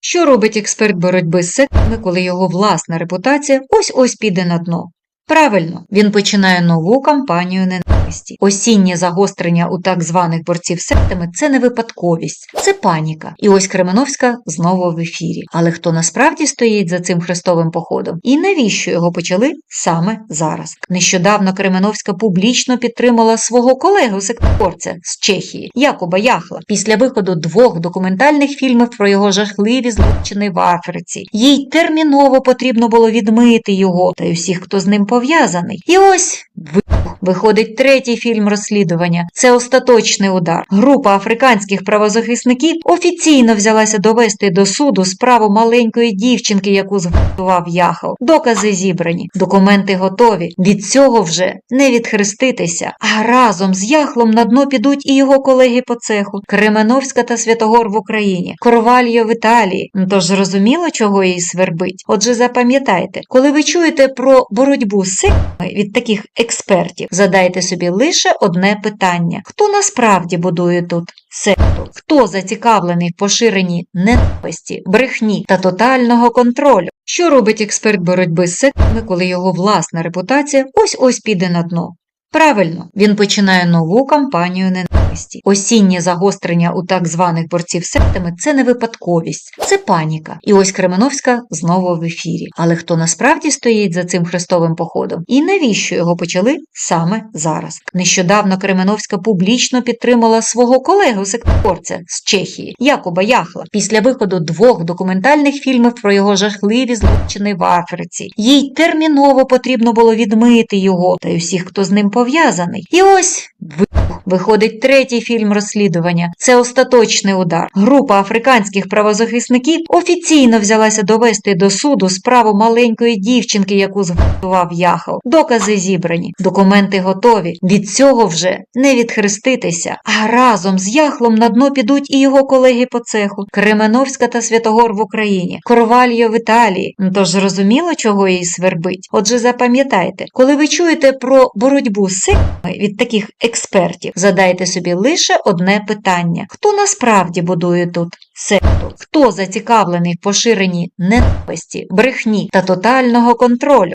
Що робить експерт боротьби з сектами, коли його власна репутація ось-ось піде на дно? Правильно, він починає нову кампанію ненависті. Осіннє загострення у так званих борців сектами це не випадковість, це паніка. І ось Кременовська знову в ефірі. Але хто насправді стоїть за цим хрестовим походом? І навіщо його почали саме зараз? Нещодавно Кременовська публічно підтримала свого колегу сектор,ця з Чехії Якуба Яхла після виходу двох документальних фільмів про його жахливі злочини в Африці. Їй терміново потрібно було відмити його та й усіх, хто з ним пов'язаний. І ось вибух. Виходить третій фільм розслідування. Це остаточний удар. Група африканських правозахисників офіційно взялася довести до суду справу маленької дівчинки, яку зґвалтував Яхов. Докази зібрані, документи готові. Від цього вже не відхреститися. А разом з Яхлом на дно підуть і його колеги по цеху Кременовська та Святогор в Україні, Корвальо в Італії. Тож зрозуміло, чого їй свербить. Отже, запам'ятайте, коли ви чуєте про боротьбу з сектами від таких експертів, задайте собі лише одне питання: хто насправді будує тут секту? Хто зацікавлений в поширенні ненависті, брехні та тотального контролю? Що робить експерт боротьби з сектами, коли його власна репутація ось-ось піде на дно? Правильно, він починає нову кампанію ненависті. Осіннє загострення у так званих борців сектами це не випадковість, це паніка. І ось Кременовська знову в ефірі. Але хто насправді стоїть за цим хрестовим походом? І навіщо його почали саме зараз? Нещодавно Кременовська публічно підтримала свого колегу сектор,ця з Чехії Якуба Яхла після виходу двох документальних фільмів про його жахливі злочини в Африці. Їй терміново потрібно було відмити його та й усіх, хто з ним пов'язаний. І ось вибух. Виходить третій фільм розслідування. Це остаточний удар. Група африканських правозахисників офіційно взялася довести до суду справу маленької дівчинки, яку зґвалтував Яхов. Докази зібрані, документи готові. Від цього вже не відхреститися. А разом з Яхлом на дно підуть і його колеги по цеху Кременовська та Святогор в Україні, Корвальо в Італії. Тож зрозуміло, чого їй свербить. Отже, запам'ятайте, коли ви чуєте про боротьбу з сектами від таких експертів, задайте собі лише одне питання: хто насправді будує тут секту? Хто зацікавлений в поширенні ненависті, брехні та тотального контролю?